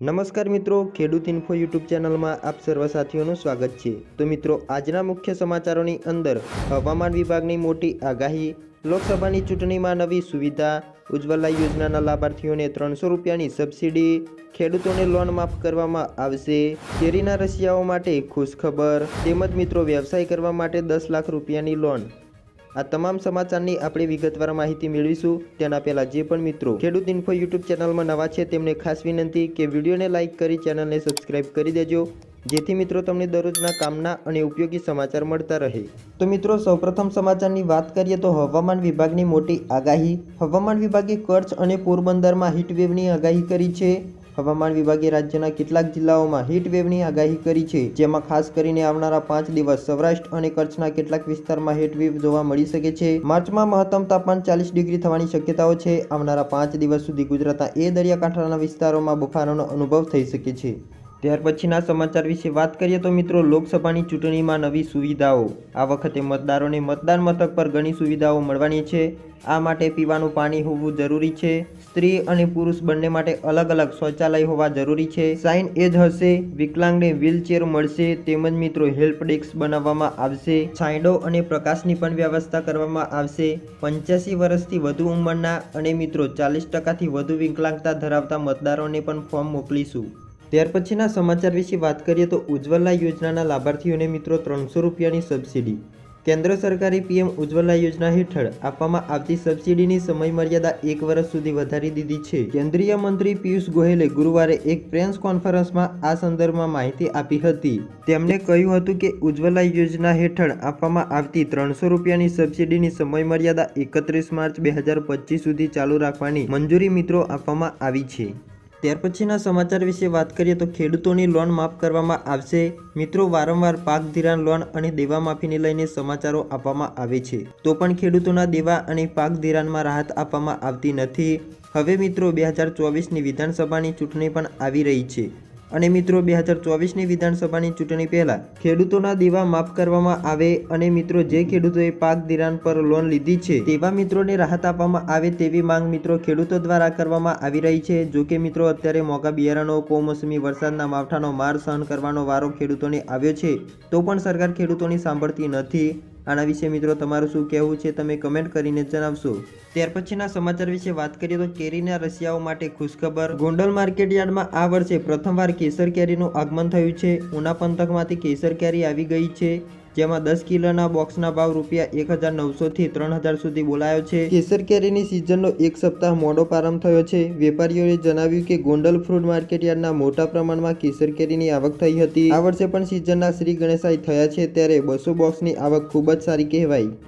નમસ્કાર મિત્રો, ખેડૂત ઇન્ફો યુટ્યુબ ચેનલમાં આપ સર્વ સાથીઓનું સ્વાગત છે. તો મિત્રો, આજના મુખ્ય સમાચારોની અંદર હવામાન વિભાગની મોટી આગાહી, લોકસભાની ચૂંટણીમાં નવી સુવિધા, ઉજ્જવલા યોજનાના લાભાર્થીઓને ત્રણસો રૂપિયાની સબસિડી, ખેડૂતોને લોન માફ કરવામાં આવશે, કેરીના રશિયાઓ માટે ખુશખબર, તેમજ મિત્રો, વ્યવસાય કરવા માટે દસ લાખ રૂપિયાની લોન. આ તમામ સમાચારની આપણે વિગતવાર માહિતી મેળવીશું. તેના પહેલાં જે પણ મિત્રો ખેડૂત ઇન્ફો યુટ્યુબ ચેનલમાં નવા છે, તેમને ખાસ વિનંતી કે વિડીયોને લાઇક કરી, ચેનલને સબસ્ક્રાઇબ કરી દેજો. જેથી મિત્રો તમને દરરોજના કામના અને ઉપયોગી સમાચાર મળતા રહે. તો મિત્રો, સૌપ્રથમ સમાચારની વાત કરીએ તો હવામાન વિભાગની મોટી આગાહી. હવામાન વિભાગે કચ્છ અને પોરબંદરમાં હીટવેવની આગાહી કરી છે. હવામાન વિભાગે રાજ્યના કેટલાક જિલ્લાઓમાં હીટ વેવની આગાહી કરી છે, જેમાં ખાસ કરીને આવનારા પાંચ દિવસ સૌરાષ્ટ્ર અને કચ્છના કેટલાક વિસ્તારમાં હીટ વેવ જોવા મળી શકે છે. માર્ચમાં મહત્તમ તાપમાન ચાલીસ ડિગ્રી થવાની શક્યતાઓ છે. આવનારા પાંચ દિવસ સુધી ગુજરાતના એ દરિયાકાંઠાના વિસ્તારોમાં બફારાનો અનુભવ થઈ શકે છે. ત્યાર પછીના સમાચાર વિશે વાત કરીએ તો મિત્રો, લોકસભાની ચૂંટણીમાં નવી સુવિધાઓ. આ વખતે મતદારોને મતદાન મથક પર ઘણી સુવિધાઓ મળવાની છે. આ માટે પીવાનું પાણી હોવું જરૂરી છે. સ્ત્રી અને પુરુષ બંને માટે અલગ અલગ શૌચાલય હોવા જરૂરી છે. સાઇન એજ હશે. વિકલાંગને વ્હીલચેર મળશે. તેમજ મિત્રો, હેલ્પ ડેસ્ક બનાવવામાં આવશે. છાંયડો અને પ્રકાશની પણ વ્યવસ્થા કરવામાં આવશે. પંચ્યાસી વર્ષથી વધુ ઉંમરના અને મિત્રો, ચાલીસ ટકાથી વધુ વિકલાંગતા ધરાવતા મતદારોને પણ ફોર્મ મોકલીશું. ત્યાર પછીના સમાચાર વિશે વાત કરીએ તો ઉજ્જવલા યોજનાના લાભાર્થીઓને મિત્રો ત્રણસો રૂપિયાની સબસિડી. કેન્દ્ર સરકારે પીએમ ઉજ્જવલા યોજના હેઠળ આપવામાં આવતી સબસિડીની સમયમર્યાદા એક વર્ષ સુધી વધારી દીધી છે. કેન્દ્રીય મંત્રી પિયુષ ગોહેલે ગુરુવારે એક પ્રેસ કોન્ફરન્સમાં આ સંદર્ભમાં માહિતી આપી હતી. તેમણે કહ્યું હતું કે ઉજ્જવલા યોજના હેઠળ આપવામાં આવતી ત્રણસો રૂપિયાની સબસિડીની સમયમર્યાદા એકત્રીસ માર્ચ બે સુધી ચાલુ રાખવાની મંજૂરી મિત્રો આપવામાં આવી છે. ત્યાર પછીના સમાચાર વિશે વાત કરીએ તો ખેડૂતોની લોન માફ કરવામાં આવશે. મિત્રો, વારંવાર પાક ધિરાણ લોન અને દેવા માફીને લઈને સમાચારો આપવામાં આવે છે. તો પણ ખેડૂતોના દેવા અને પાક ધિરાણમાં રાહત આપવામાં આવતી નથી. હવે મિત્રો, બે હજાર ચોવીસની વિધાનસભાની ચૂંટણી પણ આવી રહી છે. અને મિત્રો, બે હજાર ચોવીસની વિધાનસભાની ચૂંટણી પહેલાં ખેડૂતોના દેવા માફ કરવામાં આવે અને મિત્રો, જે ખેડૂતોએ પાક ધિરાણ પર લોન લીધી છે, તેવા મિત્રોને રાહત આપવામાં આવે તેવી માંગ મિત્રો ખેડૂતો દ્વારા કરવામાં આવી રહી છે. જો કે મિત્રો, અત્યારે મોંઘા બિયારણો, કોમોસમી વરસાદના માવઠાનો માર સહન કરવાનો વારો ખેડૂતોને આવ્યો છે, તો પણ સરકાર ખેડૂતોની સાંભળતી નથી. આના વિશે મિત્રો તમારું શું કહેવું છે તમે કમેન્ટ કરીને જણાવશો. ત્યાર પછીના સમાચાર વિશે વાત કરીએ તો કેરીના રશિયાઓ માટે ખુશખબર. ગોંડલ માર્કેટ યાર્ડમાં આ વર્ષે પ્રથમવાર કેસર કેરીનું આગમન થયું છે. ઉના પંથકમાંથી કેસર કેરી આવી ગઈ છે. જેમાં દસ કિલોના બોક્સના ભાવ રૂપિયા એક હજાર નવસોથી ત્રણ હજાર સુધી બોલાયો છે. કેસર કેરીની સિઝનનો એક સપ્તાહ મોડો પ્રારંભ થયો છે. વેપારીઓએ જણાવ્યું કે ગોંડલ ફ્રૂટ માર્કેટ યાર્ડના મોટા પ્રમાણમાં કેસર કેરીની આવક થઈ હતી. આ વર્ષે પણ સિઝનના શ્રી ગણેશાઈ થયા છે, ત્યારે બસો બોક્સની આવક ખૂબ જ સારી કહેવાય.